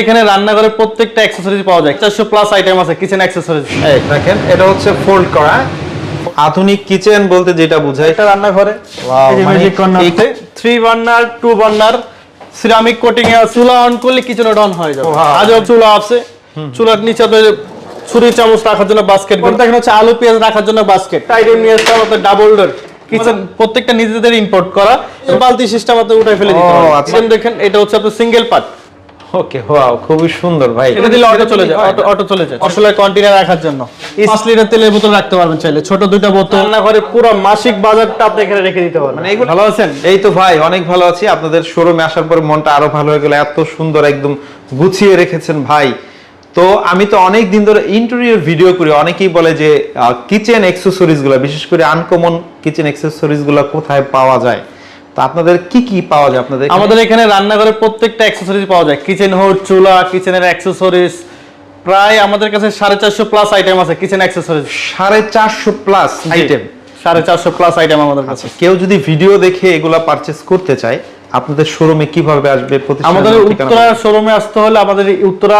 এখানে রান্নাঘরের প্রত্যেকটা অ্যাক্সেসরিজ পাওয়া যায়। চারশো প্লাস আইটেম আছে কিচেন অ্যাক্সেসরিজ এই দেখেন এটা হচ্ছে ফোল্ড করা। আধুনিক কিচেন বলতে যেটা বোঝায় এটা রান্নাঘরে। Three burner two burner ceramic coating এ চুলা অন করলে কিচেন অন হয়ে যাবে. আজও চুলা আছে। চুলার নিচে আপনার ছুরি চামচ রাখার জন্য বাস্কেট দেখেন হচ্ছে আলু পেঁয়াজ রাখার জন্য বাস্কেট টাইডেন নিয়ে আসতে হবে ডাবল ডোর কিচেন প্রত্যেকটা নিজেদের ইম্পোর্ট করা। বালতি সিস্টেম আপনি উঠে ফেলে দিতে আচ্ছা। দেখেন এটা হচ্ছে আপনার সিঙ্গেল পার্ট ওকে ওয়াও খুবই সুন্দর ভাই। এটা দিলে অটো চলে যায় অটো অটো চলে যায়। মশলার কন্টেনার রাখার জন্য। পাঁচ লিটার তেলের বোতল রাখতে পারবেন চাইলে ছোট দুইটা বোতল। রান্নাঘরে পুরো মাসিক বাজারটা আপনি এখানে রেখে দিতে পারবেন। মানে এগুলো- ভালো আছেন? এই তো ভাই অনেক ভালো আছি। আপনাদের শোরুমে আসার পর মনটা আরও ভালো হয়ে গেল। এত সুন্দর একদম গুছিয়ে রেখেছেন ভাই। তো আমি তো অনেক দিন ধরে ইন্টেরিয়র ভিডিও করি। অনেকেই বলে যে কিচেন অ্যাক্সেসরিজগুলো বিশেষ করে আনকমন কিচেন অ্যাক্সেসরিজগুলো কোথায় পাওয়া যায়? তো আপনাদের কি কি পাওয়া যায় আপনাদের আমাদের এখানে রান্নাঘরের প্রত্যেকটা অ্যাক্সেসরিজ পাওয়া যায়। কিচেন হুড চুলা কিচেনের অ্যাক্সেসরিজ প্রায় আমাদের কাছে সাড়ে চারশো প্লাস আইটেম আছে কিচেন অ্যাক্সেসরিজ সাড়ে চারশো প্লাস আইটেম সাড়ে চারশো প্লাস আইটেম আমাদের কাছে। কেউ যদি ভিডিও দেখে এগুলা পারচেজ করতে চায় আপনাদের শোরুমে কীভাবে আসবে আমাদের উত্তরা শোরুমে আসতে হলে আমাদের উত্তরা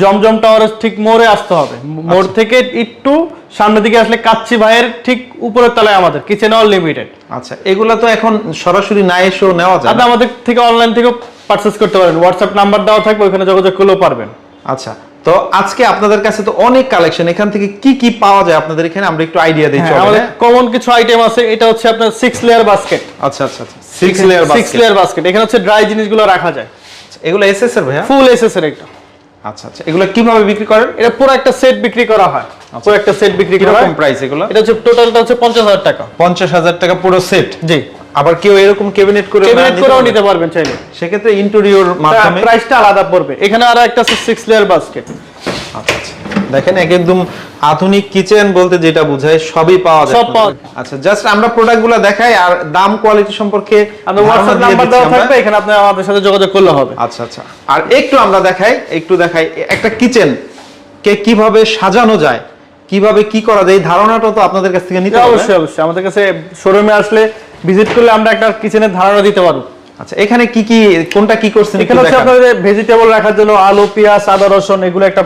জমজম টাওয়ারের ঠিক মোড়ে আসতে হবে। মোড় থেকে একটু সামনের দিকে আসলে কাচ্চি ভাইয়ের ঠিক উপরের তলায় আমাদের কিচেন অল লিমিটেড আচ্ছা এগুলা তো এখন সরাসরি না এসেও নেওয়া যায়। আমাদের থেকে অনলাইন থেকে পারচেস করতে পারেন। হোয়াটসঅ্যাপ নাম্বার দেওয়া থাকবে ওখানে যোগাযোগ করলেও পারবেন। আচ্ছা তো আজকে আপনাদের কাছে তো অনেক কালেকশন এখান থেকে কি কি পাওয়া যায় আপনাদের এখানে? আমরা একটু আইডিয়া দিই হ্যাঁ, আমাদের? কমন কিছু আইটেম আছে এটা হচ্ছে আপনার সিক্স লেয়ার বাস্কেট আচ্ছা আচ্ছা আচ্ছা। Six layer six layer basket এখানে হচ্ছে ড্রাই জিনিসগুলো রাখা যায়। এগুলো এসএস এর ভাইয়া? ফুল এসএস এর একটা। আচ্ছা আচ্ছা। এগুলো কীভাবে বিক্রি করেন? এটা পুরো একটা সেট বিক্রি করা হয়। পুরো একটা সেট বিক্রি করা হয়। প্রাইস এগুলো? এটা হচ্ছে টোটালটা হচ্ছে পঞ্চাশ হাজার টাকা। পঞ্চাশ হাজার টাকা পুরো সেট জি। আবার কেউ এরকম ক্যাবিনেট করে ক্যাবিনেট করেও? নিতে পারবেন চাইলে। সেক্ষেত্রে ইন্টেরিয়র মাধ্যমে? প্রাইসটা আলাদা পড়বে। এখানে আরও একটা আছে সিক্স লেয়ার বাস্কেট আচ্ছা আচ্ছা। দেখেন এক একদম আধুনিক কিচেন বলতে যেটা বোঝায় সবই পাওয়া যায় সব পাওয়া আচ্ছা জাস্ট আমরা প্রোডাক্টগুলো দেখাই আর দাম কোয়ালিটি সম্পর্কে ধারণা হোয়াটসঅ্যাপ নাম্বার দেওয়া থাকবে এখানে আপনি আমাদের সাথে যোগাযোগ করলে হবে। আচ্ছা আচ্ছা। আর একটু আমরা দেখাই একটু দেখাই একটা কিচেন কে কীভাবে সাজানো যায় কীভাবে কি করা যায় এই ধারণাটা তো আপনাদের কাছ থেকে নিতে হবে। অবশ্যই অবশ্যই। আমাদের কাছে শোরুমে আসলে ভিজিট করলে আমরা একটা কিচেনের ধারণা দিতে পারব। আচ্ছা এখানে কি কি কোনটা কি করছেন এখানে হচ্ছে আপনাদের ভেজিটেবল রাখার জন্য আলু পেঁয়াজ আদা রসুন এগুলো একটা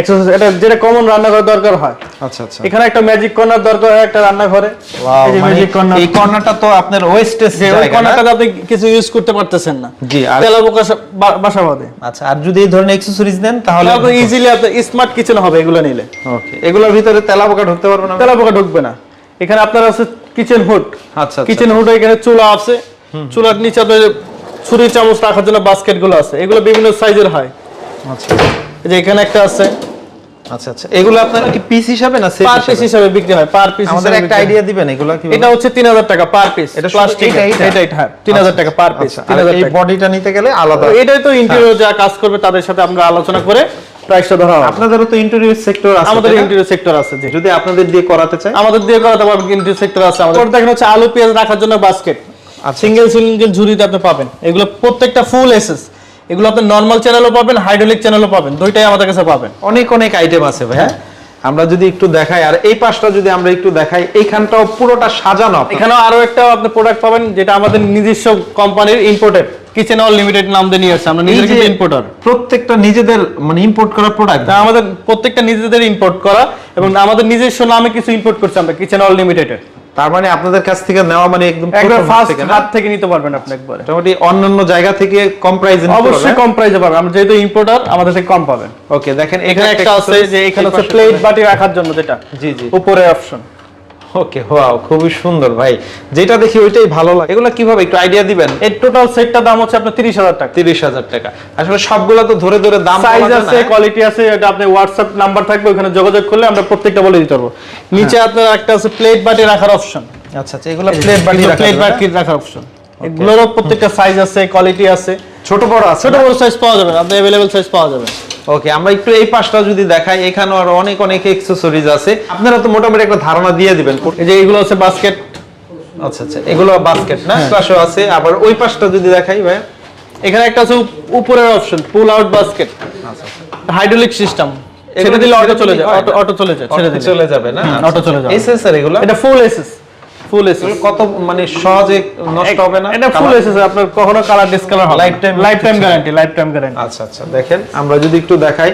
এক্সারসাইজ এটা যেটা কমন রান্নাঘর দরকার হয়। আচ্ছা আচ্ছা। এখানে একটা ম্যাজিক কর্নার দরকার হয় একটা রান্নাঘরে। এই যে মানে ম্যাজিক কর্নার। এই কর্নারটা তো আপনার ওয়েস্টেজ ওই কর্নারটাতে আপনি কিছু ইউজ করতে পারতেছেন না। জি, আর- বাসা বাঁধে। আচ্ছা আর যদি এই ধরনের অ্যাকসেসরিজ তাহলে তাহলে ইজিলি আপনার স্মার্ট কিচেন হবে এগুলো নিলে। ওকে এগুলোর ভিতরে তেলা পোকা ঢুকতে পারবে না? তেলা পোকা ঢুকবে না। এখানে আপনার আছে কিচেন হুড আচ্ছা আচ্ছা। কিচেন হুড এখানে চুলা আছে। চুলার নিচে আপনার ছুরি চামচ রাখার জন্য বাস্কেটগুলো আছে। এগুলো বিভিন্ন সাইজের হয়। আচ্ছা। যে এখানে একটা আছে। আচ্ছা আচ্ছা। এগুলো আপনার কি পিস হিসাবে না সেট পার পিস হিসাবে? বিক্রি হয়। পার পিস আমাদের একটা আইডিয়া দিবেন এগুলো কি এটা হচ্ছে তিন হাজার টাকা পার পিস এটা প্লাস্টিক এইটা, এইটা? এটা এটা হ্যাঁ। তিন হাজার টাকা পার পিস আচ্ছা। তিন আর হাজার এই বডিটা নিতে গেলে আলাদা। এটাই তো ইন্টেরিয়র যা কাজ করবে তাদের সাথে আমরা আলোচনা করে প্রাইসটা ধরা হবে। আপনাদেরও তো ইন্টেরিয়র সেক্টর আছে আমাদের ইন্টেরিয়র সেক্টর আছে জি। যদি আপনাদের দিয়ে করাতে চাই? আমাদের দিয়ে করাতে পারবেন ইন্টেরিয়র সেক্টর আছে। আমাদের দেখেন হচ্ছে আলু পেঁয়াজ রাখার জন্য বাস্কেট সিঙ্গেল সিঙ্গেল ঝুড়িতে আপনি পাবেন। এগুলো প্রত্যেকটা ফুল এসএস এগুলো আপনি নর্মাল চ্যানেলও পাবেন হাইড্রোলিক চ্যানেলও পাবেন দুইটাই আমাদের কাছে পাবেন। অনেক অনেক আইটেম আছে ভাই হ্যাঁ? আমরা যদি একটু দেখাই আর এই পাশটা যদি আমরা একটু দেখাই এইখানটাও পুরোটা সাজানো এখানেও আরও একটা আপনি প্রোডাক্ট পাবেন যেটা আমাদের নিজস্ব কোম্পানির ইম্পোর্টেড কিচেন অল লিমিটেড নাম দিয়ে নিয়ে আসছে আমরা কিন্তু ইম্পোর্টার প্রত্যেকটা নিজেদের মানে ইম্পোর্ট করা প্রোডাক্ট তা আমাদের প্রত্যেকটা নিজেদের ইম্পোর্ট করা এবং আমাদের নিজস্ব নামে কিছু ইম্পোর্ট করছি আমরা কিচেন অল লিমিটেডের তার মানে আপনাদের কাছ থেকে নেওয়া মানে একদম একবার ফার্স্ট থেকে হাত থেকে নিতে পারবেন আপনি একবারে। মোটামুটি অন্যান্য জায়গা থেকে কম প্রাইসে অবশ্যই কম প্রাইসে পাবেন। আমরা যেহেতু ইম্পোর্টার আমাদের থেকে কম পাবেন। ওকে দেখেন এখানে একটা আছে যে এখানে হচ্ছে প্লেট বাটি রাখার জন্য যেটা জি জি। উপরে অপশন ওকে ওয়াও খুবই সুন্দর ভাই যেটা দেখি ওইটাই ভালো লাগে এগুলো কিভাবে একটু আইডিয়া দিবেন এর টোটাল সেটটা দাম হচ্ছে আপনার তিরিশ হাজার টাকা তিরিশ হাজার টাকা আসলে সবগুলো তো ধরে ধরে দাম সাইজ বলা যায় আছে না, হ্যাঁ? কোয়ালিটি আছে এটা আপনি হোয়াটসঅ্যাপ নাম্বার থাকবে ওখানে যোগাযোগ করলে আমরা প্রত্যেকটা বলে দিতে পারবো নিচে আপনার একটা আছে প্লেট বাটি রাখার অপশন আচ্ছা আচ্ছা এগুলো প্লেট বাটি রাখা প্লেট যাবে না? বাটি রাখার অপশন এগুলোরও প্রত্যেকটা সাইজ আছে কোয়ালিটি আছে ছোট বড় আছে ছোট বড় সাইজ পাওয়া যাবে আপনি अवेलेबल সাইজ পাওয়া যাবে ওকে আমরা একটু এই পাশটা যদি দেখাই এখানেও আরও অনেক অনেক অ্যাক্সেসরিজ আছে। আপনারা তো মোটামুটি একটা ধারণা দিয়ে দিবেন। এই যে এগুলো আছে বাস্কেট আচ্ছা আচ্ছা এগুলো বাস্কেট না? পাশেও আছে। আবার ওই পাশটা যদি দেখাই ভাই এখানে একটা আছে উপরের অপশন পুল আউট বাস্কেট আচ্ছা হাইড্রোলিক সিস্টেম ছেড়ে দিলে অটো চলে যায়। অটো অটো চলে যায় ছেড়ে দিলে। চলে যাবে না? অটো চলে যাবে। এসএস এর এগুলো? এটা ফুল এসএস ফুল এসএস কত মানে সহজে নষ্ট হবে না? এটা ফুল এসএস আপনার কখনো কালার ডিসকালার হবে Lifetime lifetime guarantee lifetime guarantee আচ্ছা আচ্ছা দেখেন আমরা যদি একটু দেখাই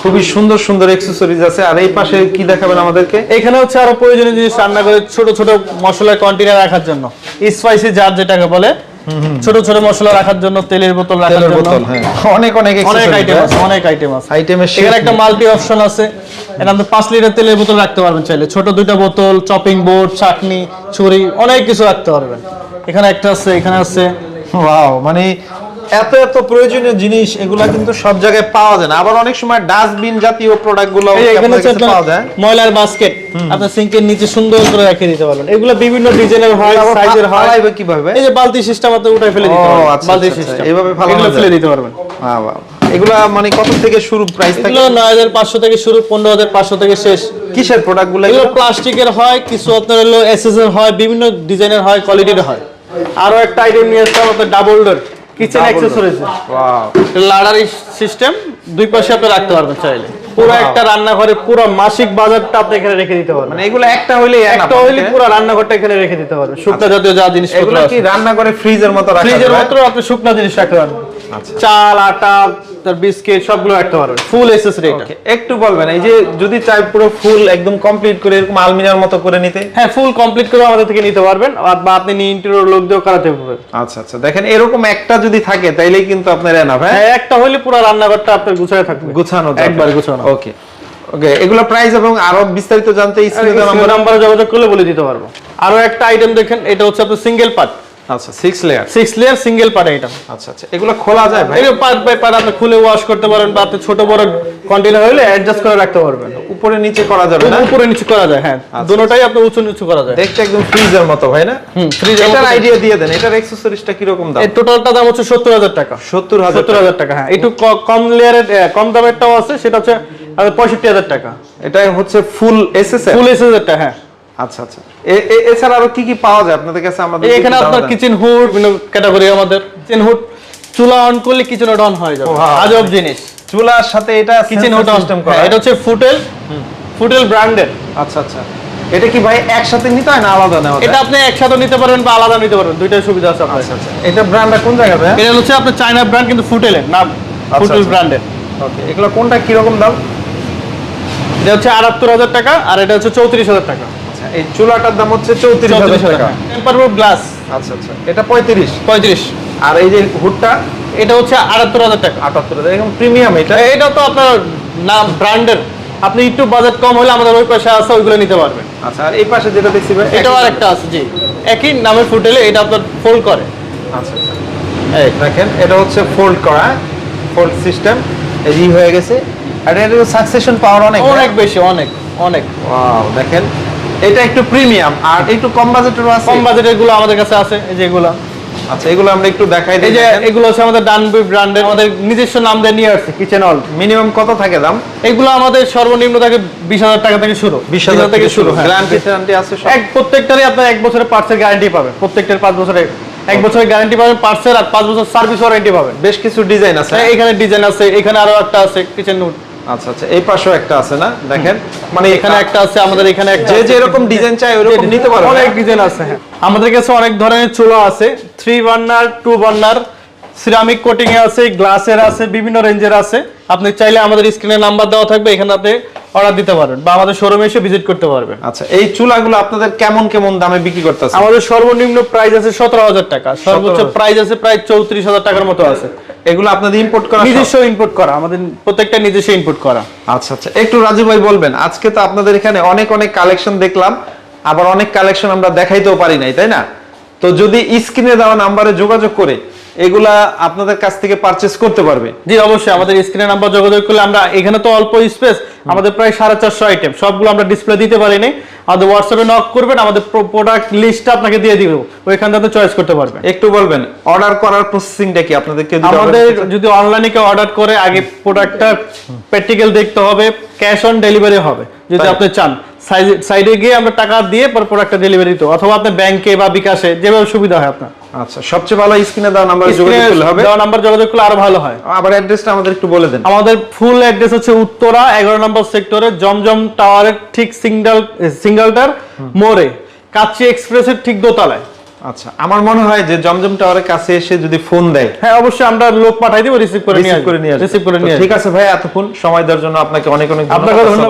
খুবই সুন্দর সুন্দর অ্যাকসেসরিজ আছে। আর এই পাশে কি দেখাবেন আমাদেরকে? এখানে হচ্ছে আরও প্রয়োজনীয় জিনিস রান্না করে ছোট ছোট মশলার কন্টেনার রাখার জন্য। স্পাইসি জার যেটাকে বলে ছোট ছোট মশলা রাখার জন্য তেলের বোতল রাখার জন্য। হ্যাঁ। অনেক অনেক অনেক আইটেম আছে হ্যাঁ? অনেক আইটেম আছে। আইটেমের এখানে একটা মাল্টি অপশন আছে। এটা আপনি 5 লিটার তেলের বোতল রাখতে পারবেন চাইলে। ছোট দুইটা বোতল চপিং বোর্ড চাটনি ছুরি অনেক কিছু রাখতে পারবেন। এখানে একটা আছে এখানে আছে। ওয়াও মানে এত এত প্রয়োজনীয় জিনিস এগুলা কিন্তু সব জায়গায় পাওয়া যায় না। আবার অনেক সময় ডাস্টবিন জাতীয় প্রোডাক্টগুলো পাওয়া যায়। ময়লার বাস্কেট আপনার সিঙ্কের নিচে সুন্দর করে রেখে দিতে পারবেন। এগুলো বিভিন্ন ডিজাইনের হয় সাইজের হয়। ফালাইবে কীভাবে? এই যে বালতি সিস্টেম আপনি উঠাই ফেলে দিতে পারবেন আচ্ছা, বালতি আচ্ছা, সিস্টেম এইভাবে ফালানো ফেলে দিতে পারবেন। বাহ, বাহ। এগুলা মানে কত থেকে শুরু প্রাইস থাকে? এগুলো নয় হাজার পাঁচশো থেকে শুরু পনেরো হাজার পাঁচশো থেকে শেষ। কিসের প্রোডাক্টগুলো এগুলো প্লাস্টিকের হয় কিছু আপনার হলো এসএস এর হয় বিভিন্ন ডিজাইনের হয় কোয়ালিটির হয়। আরও একটা আইটেম নিয়ে আসলাম আপনার double door kitchen accessories wow ladder system দুই পাশে আপনি রাখতে পারবেন চাইলে। পুরো একটা রান্নাঘরে পুরো মাসিক বাজারটা আপনি এখানে রেখে দিতে পারবেন। মানে এগুলো একটা হইলে একটা হইলে পুরো রান্নাঘরটা এখানে রেখে দিতে পারবেন। শুকনা জাতীয় যা জিনিসপত্র এগুলো কি রান্না করে ফ্রিজের মতো রাখা ফ্রিজের? মাত্র আপনি শুকনা জিনিস রাখতে পারবেন। আচ্ছা। চাল আটা তার বিস্কিট সবগুলো রাখতে পারবেন। ফুল এসএসরি এটা। একটু বলবেন এই যে যদি চাই পুরো ফুল একদম কমপ্লিট করে এরকম আলমিরার মতো করে নিতে? হ্যাঁ ফুল কমপ্লিট করে আমাদের থেকে নিতে পারবেন। বা আপনি নিয়ে ইন্টেরিয়র লোক দিয়েও করাতে পারবেন। আচ্ছা আচ্ছা। দেখেন এরকম একটা যদি থাকে তাইলেই কিন্তু আপনার এনাফ হ্যাঁ? হ্যাঁ একটা হলে পুরো রান্নাঘরটা আপনার গুছায় থাকবে। গুছানো একবার গুছানো। ওকে ওকে এগুলো প্রাইস এবং আরও বিস্তারিত জানতে স্ক্রিনে নাম্বার যোগাযোগ করলে বলে দিতে পারব। আরও একটা আইটেম দেখেন এটা হচ্ছে আপনার সিঙ্গেল পার্ট আচ্ছা six layer six layer single part item আচ্ছা আচ্ছা এগুলো খোলা যায় ভাই? এই পার্ট বাই পার্ট আপনি খুলে ওয়াশ করতে পারেন বা আপনি ছোট বড় কন্টেনার হলে অ্যাডজাস্ট করে রাখতে পারবেন। উপরে নিচে করা যাবে না? উপরে নিচে করা যায় হ্যাঁ। দুটোটাই আপনি উঁচু নিচু করা যায়। দেখতে একদম ফ্রিজের মতো ভাই না? হুম ফ্রিজ এটার আইডিয়া দিয়ে দেন এটার অ্যাকসেসরিজটা কি রকম দাম? এই টোটালটা দাম হচ্ছে সত্তর হাজার টাকা। টাকা। হ্যাঁ। একটু কম লেয়ারের কম দামেরটাও আছে সেটা হচ্ছে পঁয়ষট্টি হাজার টাকা। এটা হচ্ছে ফুল এসএসএল ফুল এস হাজার টাকা হ্যাঁ। আচ্ছা আচ্ছা। এছাড়া আরও কি কি পাওয়া যায় আপনাদের কাছে? আমাদের এখানে আপনার কিচেন হুড বিভিন্ন ক্যাটাগরি আমাদের। কিচেন হুড চুলা অন করলে কিচেন অন হয়ে যাবে। আজব জিনিস। চুলার সাথে এটা কিচেন হুড সিস্টেম করা। এটা হচ্ছে ফুটেল ফুটেল ব্র্যান্ডের আচ্ছা আচ্ছা। এটা কি ভাই একসাথে নিতে হয় না আলাদা নেওয়া এটা আপনি একসাথে নিতে পারবেন বা আলাদা নিতে পারবেন। দুইটাই সুবিধা আছে আপনার আচ্ছা আচ্ছা। এটা ব্র্যান্ডটা কোন জায়গায় ভাই? এটা হচ্ছে আপনার চায়না ব্র্যান্ড কিন্তু ফুটেলের নাম ফুটেল আচ্ছা। ব্র্যান্ডের ওকে এগুলো কোনটা কি রকম দাম? এটা হচ্ছে আটাত্তর হাজার টাকা আর এটা হচ্ছে চৌত্রিশ হাজার টাকা। আচ্ছা এই চুলাটার দাম হচ্ছে চৌত্রিশ হাজার টাকা। টাকা। গ্লাস আচ্ছা আচ্ছা এটা পঁয়ত্রিশ। পঁয়ত্রিশ। আর এই যে হুডটা? এটা হচ্ছে আটাত্তর হাজার টাকা। আটাত্তর হাজার এরকম প্রিমিয়াম এটা? এটা তো আপনার নাম ব্র্যান্ডের আপনি একটু বাজেট কম হলে আমাদের ওই পাশে আছে ওইগুলো নিতে পারবেন। আচ্ছা আর এই পাশে যেটা দেখছি এটাও আরেকটা আছে জি। একই নামের ফুটেলে এটা আপনার ফোল্ড করে। আচ্ছা আচ্ছা। এই। দেখেন এটা হচ্ছে ফোল্ড করা ফোল্ড সিস্টেম এই হয়ে গেছে। আর সাকসেশন পাওয়ার অনেক অনেক বেশি অনেক অনেক। ওয়াও দেখেন এটা একটু প্রিমিয়াম আর একটু কম বাজেটেরও আছে। কম বাজেটেরগুলো আমাদের কাছে আছে এই যে এগুলো। আচ্ছা এগুলো আমরা একটু দেখাই এই যে এগুলো হচ্ছে আমাদের ডানবি ব্র্যান্ডের আমাদের নিজস্ব নাম দিয়ে নিয়ে আসছে কিচেন অল মিনিমাম কত থাকে দাম? এগুলো আমাদের সর্বনিম্ন থাকে বিশ হাজার টাকা থেকে শুরু। বিশ হাজার থেকে শুরু হ্যাঁ। গ্যারান্টি আছে এক প্রত্যেকটারই আপনার এক বছরের পার্টসের গ্যারান্টি পাবেন। প্রত্যেকটার পাঁচ বছরের এক বছরের গ্যারান্টি পাবেন পার্টসের আর পাঁচ বছর সার্ভিস ওয়ারেন্টি পাবেন। বেশ কিছু ডিজাইন আছে হ্যাঁ, এখানে ডিজাইন আছে এখানে আরও একটা আছে কিচেন নুট আচ্ছা আচ্ছা এই পাশেও একটা আছে না? দেখেন। মানে এখানে একটা আছে আমাদের এখানে একটা যে। যেরকম ডিজাইন চাই ওরকম নিতে পারবে অনেক ডিজাইন আছে হ্যাঁ। আমাদের কাছে অনেক ধরনের চুলা আছে। Three burner two burner ceramic coating এ আছে গ্লাসের আছে বিভিন্ন রেঞ্জের আছে। আপনি চাইলে আমাদের স্ক্রিনে নাম্বার দেওয়া থাকবে এখানে আপনি অর্ডার দিতে পারবেন বা আমাদের শোরুমে এসে ভিজিট করতে পারবেন। আচ্ছা এই চুলাগুলো আপনাদের কেমন কেমন দামে বিক্রি করতেছে? আমাদের সর্বনিম্ন প্রাইস আছে সতেরো হাজার টাকা। সর্বোচ্চ প্রাইস আছে প্রায় চৌত্রিশ হাজার টাকার মতো আছে। এগুলো আপনাদের ইম্পোর্ট করা নিজস্ব ইনপুট করা আমাদের প্রত্যেকটা নিজস্ব ইনপুট করা। আচ্ছা আচ্ছা। একটু রাজু ভাই বলবেন আজকে তো আপনাদের এখানে অনেক অনেক কালেকশন দেখলাম আবার অনেক কালেকশন আমরা দেখাইতেও পারি নাই তাই না? তো যদি স্ক্রিনে দেওয়া নাম্বারে যোগাযোগ করে এগুলা আপনাদের কাছ থেকে পারচেস করতে পারবে। জি অবশ্যই। আমাদের স্ক্রিনে নাম্বার যোগাযোগ করলে আমরা এখানে তো অল্প স্পেস আমাদের প্রায় সাড়ে চারশো আইটেম সবগুলো আমরা ডিসপ্লে দিতে পারিনি। আমাদের হোয়াটসঅ্যাপে নক করবেন আমাদের প্রোডাক্ট লিস্টটা আপনাকে দিয়ে দিব। ওইখান থেকে চয়েস করতে পারবেন। একটু বলবেন অর্ডার করার প্রসেসিংটা কি? আপনাদেরকে যদি আমাদের যদি অনলাইনে কেউ অর্ডার করে আগে প্রোডাক্টটা প্র্যাকটিক্যাল দেখতে হবে ক্যাশ অন ডেলিভারি হবে। যদি আপনি চান সাইডে গিয়ে আমরা টাকা দিয়ে পর প্রোডাক্টটা ডেলিভারি দিতে অথবা আপনি ব্যাংকে বা বিকাশে যেভাবে সুবিধা হয় আপনার। আচ্ছা সবচেয়ে ভালো স্ক্রিনে দেওয়া নাম্বারে যোগাযোগ করলে হবে? দেওয়া নাম্বার যোগাযোগ করলে আরও ভালো হয়। আবার অ্যাড্রেসটা আমাদের একটু বলে দেন। আমাদের ফুল অ্যাড্রেস হচ্ছে উত্তরা এগারো নম্বর সেক্টরে জমজম টাওয়ারের ঠিক সিঙ্গেল সিঙ্গেলটার মোড়ে কাচ্চি এক্সপ্রেসের ঠিক দোতলায়। আচ্ছা আমার মনে হয় যে জমজম টাওয়ারের কাছে এসে যদি ফোন দেয় হ্যাঁ অবশ্যই আমরা লোক পাঠাই দিব রিসিভ করে নিয়ে রিসিভ করে নিয়ে রিসিভ করে নিয়ে ঠিক আছে ভাই এতক্ষণ সময় দেওয়ার জন্য আপনাকে অনেক অনেক আপনাকে ধন্যবাদ। ধন্যবাদ।